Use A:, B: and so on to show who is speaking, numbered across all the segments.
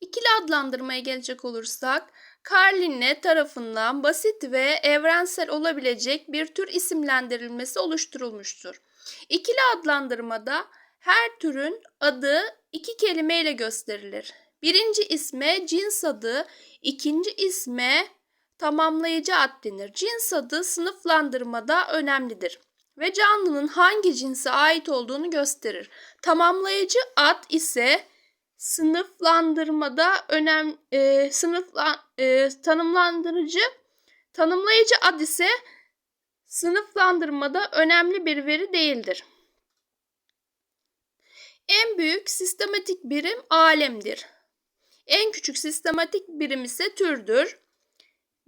A: İkili adlandırmaya gelecek olursak, Carline tarafından basit ve evrensel olabilecek bir tür isimlendirilmesi oluşturulmuştur. İkili adlandırmada her türün adı iki kelimeyle gösterilir. Birinci isme cins adı, ikinci isme tamamlayıcı ad denir. Cins adı sınıflandırmada önemlidir ve canlının hangi cinse ait olduğunu gösterir. Tamamlayıcı ad ise sınıflandırmada önem e, sınıfla, e, tanımlandırıcı tanımlayıcı ad ise sınıflandırmada önemli bir veri değildir. En büyük sistematik birim alemdir. En küçük sistematik birim ise türdür.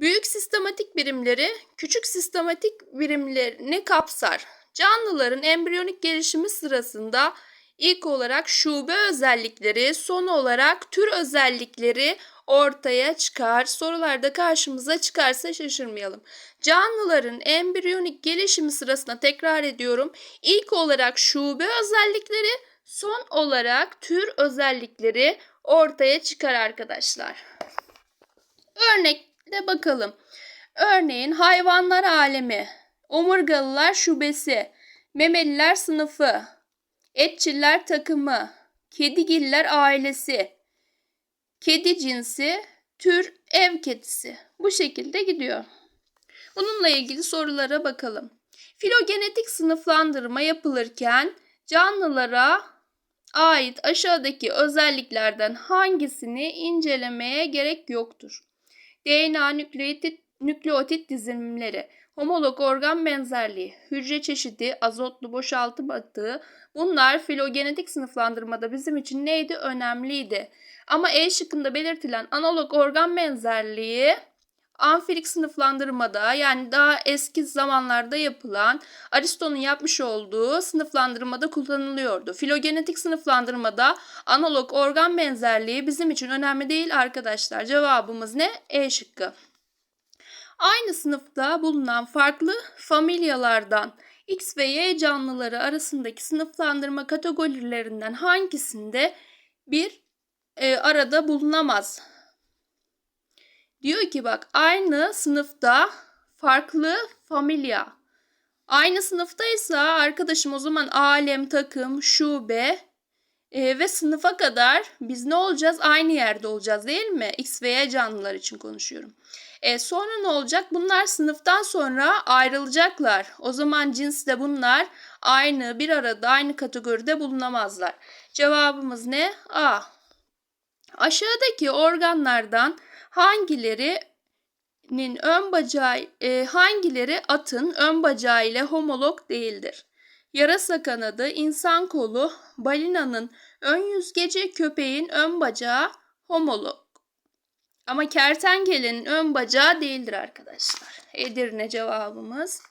A: Büyük sistematik birimleri küçük sistematik birimlerini kapsar. Canlıların embriyonik gelişimi sırasında ilk olarak şube özellikleri, son olarak tür özellikleri ortaya çıkar. Sorularda karşımıza çıkarsa şaşırmayalım. Canlıların embriyonik gelişimi sırasında tekrar ediyorum. İlk olarak şube özellikleri, son olarak tür özellikleri ortaya çıkar arkadaşlar. Örnekle bakalım. Örneğin hayvanlar alemi, omurgalılar şubesi, memeliler sınıfı, etçiller takımı, kedigiller ailesi, kedi cinsi, tür ev kedisi. Bu şekilde gidiyor. Bununla ilgili sorulara bakalım. Filogenetik sınıflandırma yapılırken canlılara ait aşağıdaki özelliklerden hangisini incelemeye gerek yoktur? DNA nükleotit, nükleotit dizilimleri, homolog organ benzerliği, hücre çeşidi, azotlu boşaltım atığı bunlar filogenetik sınıflandırmada bizim için neydi? Önemliydi. Ama E şıkkında belirtilen analog organ benzerliği amfirik sınıflandırmada yani daha eski zamanlarda yapılan Aristo'nun yapmış olduğu sınıflandırmada kullanılıyordu. Filogenetik sınıflandırmada analog organ benzerliği bizim için önemli değil arkadaşlar. Cevabımız ne? E şıkkı. Aynı sınıfta bulunan farklı familyalardan X ve Y canlıları arasındaki sınıflandırma kategorilerinden hangisinde bir e, arada bulunamaz? Diyor ki bak aynı sınıfta farklı familya. Aynı sınıftaysa arkadaşım o zaman alem, takım, şube e, ve sınıfa kadar biz ne olacağız? Aynı yerde olacağız değil mi? X ve Y canlılar için konuşuyorum. E, sonra ne olacak? Bunlar sınıftan sonra ayrılacaklar. O zaman cinsde bunlar aynı bir arada aynı kategoride bulunamazlar. Cevabımız ne? A. Aşağıdaki organlardan hangilerinin ön bacağı e, hangileri atın ön bacağı ile homolog değildir? Yarasa kanadı, insan kolu, balinanın ön yüzgeci, köpeğin ön bacağı homolog. Ama kertenkelenin ön bacağı değildir arkadaşlar. Edirne cevabımız.